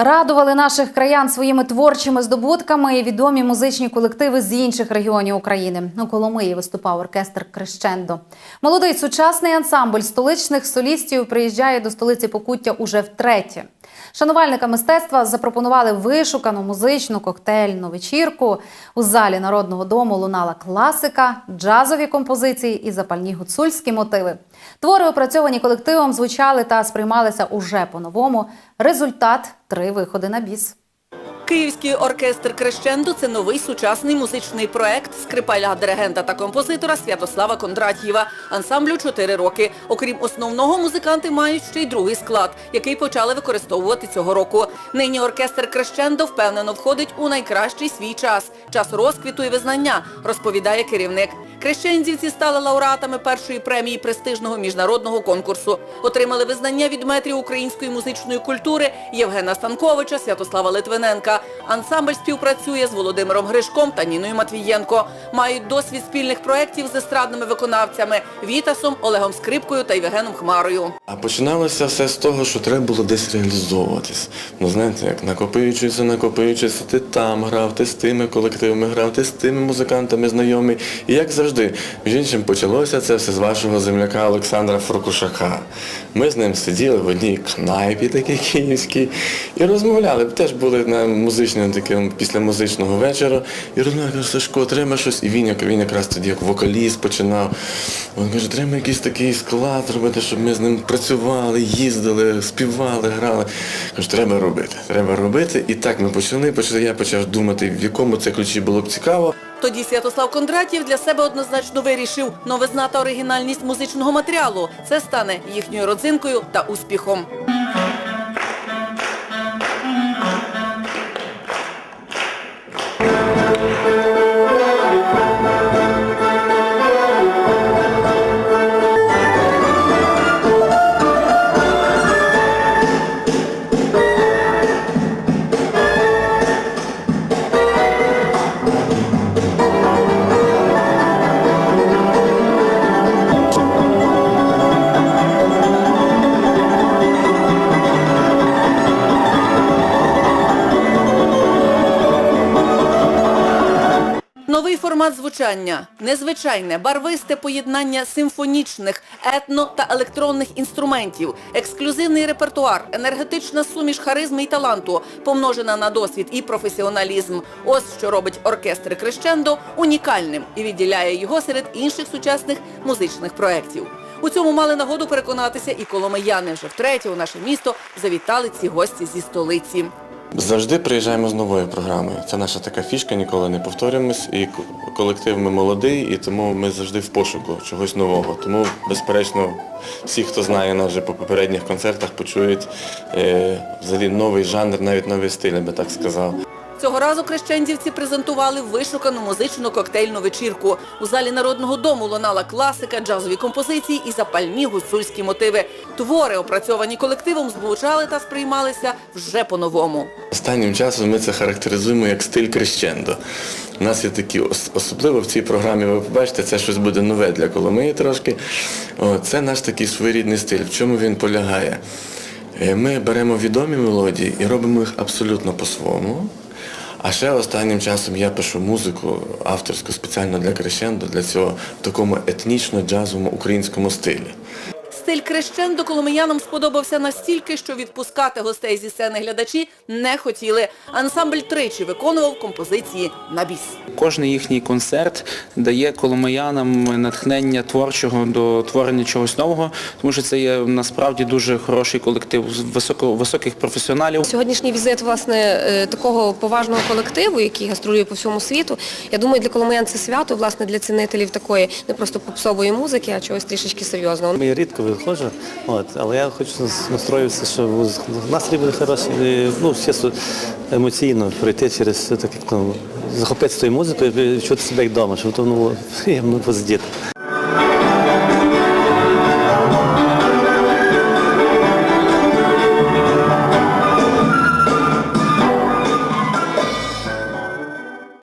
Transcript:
Радували наших краян своїми творчими здобутками і відомі музичні колективи з інших регіонів України. У Коломиї виступав оркестр Крещендо. Молодий сучасний ансамбль столичних солістів приїжджає до столиці Покуття уже втретє. Шанувальникам мистецтва запропонували вишукану музичну коктейльну вечірку. У залі народного дому лунала класика, джазові композиції і запальні гуцульські мотиви. Твори, опрацьовані колективом, звучали та сприймалися уже по-новому. Результат три виходи на біс. Київський оркестр Крещендо це новий сучасний музичний проект скрипаля, диригента та композитора Святослава Кондратьєва. Ансамблю 4 роки. Окрім основного, музиканти мають ще й другий склад, який почали використовувати цього року. Нині оркестр Крещендо впевнено входить у найкращий свій час час розквіту і визнання, розповідає керівник. Крещендівці стали лауреатами першої премії престижного міжнародного конкурсу. Отримали визнання від метрів української музичної культури Євгена Станковича, Святослава Литвиненка. Ансамбль співпрацює з Володимиром Гришком та Ніною Матвієнко. Мають досвід спільних проєктів з естрадними виконавцями Вітасом, Олегом Скрипкою та Євгеном Хмарою. А починалося все з того, що треба було десь реалізовуватись. Ну знаєте, як накопичується, накопичується, ти там грав, ти з тими колективами грав, ти з тими музикантами знайомий. І як завжди, між іншим почалося це все з вашого земляка Олександра Фрокушака. Ми з ним сиділи в одній кнайпі такій київській і розмовляли. Теж були на музичному такому після музичного вечора. І розмовляли, кажу, Сашко, треба щось. І він, як він якраз тоді як вокаліст починав. Він каже, треба якийсь такий склад зробити, щоб ми з ним працювали, їздили, співали, грали. Кажу, треба робити. Треба робити. І так ми почали. Почали. Я почав думати, в якому це ключі було б цікаво. Тоді Святослав Кондратів для себе однозначно вирішив новизна та оригінальність музичного матеріалу. Це стане їхньою родзинкою та успіхом. Новий формат звучання, незвичайне, барвисте поєднання симфонічних, етно та електронних інструментів, ексклюзивний репертуар, енергетична суміш харизми і таланту, помножена на досвід і професіоналізм. Ось що робить оркестр Крещендо унікальним і відділяє його серед інших сучасних музичних проєктів. У цьому мали нагоду переконатися і коломияни. Вже втретє у наше місто завітали ці гості зі столиці. Завжди приїжджаємо з новою програмою. Це наша така фішка, ніколи не повторюємось. І колектив ми молодий, і тому ми завжди в пошуку чогось нового. Тому, безперечно, всі, хто знає нас вже по попередніх концертах, почують е, взагалі новий жанр, навіть новий стиль, я би так сказав. Цього разу крещендівці презентували вишукану музичну коктейльну вечірку. У залі народного дому лунала класика, джазові композиції і запальні гуцульські мотиви. Твори, опрацьовані колективом, звучали та сприймалися вже по-новому. Останнім часом ми це характеризуємо як стиль крещендо. У нас є такі, особливо в цій програмі, ви побачите, це щось буде нове для Коломиї трошки. О, це наш такий своєрідний стиль. В чому він полягає? Е, Ми беремо відомі мелодії і робимо їх абсолютно по-своєму. А ще останнім часом я пишу музику авторську спеціально для крещендо, для цього в такому етнічно-джазовому українському стилі. Стиль крещендо коломиянам сподобався настільки, що відпускати гостей зі сцени глядачі не хотіли. Ансамбль тричі виконував композиції на біс. Кожний їхній концерт дає коломиянам натхнення творчого до творення чогось нового, тому що це є насправді дуже хороший колектив з високо, високих професіоналів. Сьогоднішній візит власне е, такого поважного колективу, який гастролює по всьому світу. Я думаю, для коломиян це свято, власне, для цінителів такої не просто попсової музики, а чогось трішечки серйозного. Я рідко виходжу, от, але я хочу нас- настроюватися, що настрій буде хороший, ну, чесно, емоційно пройти через так як ну, захопитися тою музикою відчути себе як вдома, щоб то ну, було приємно позитивно.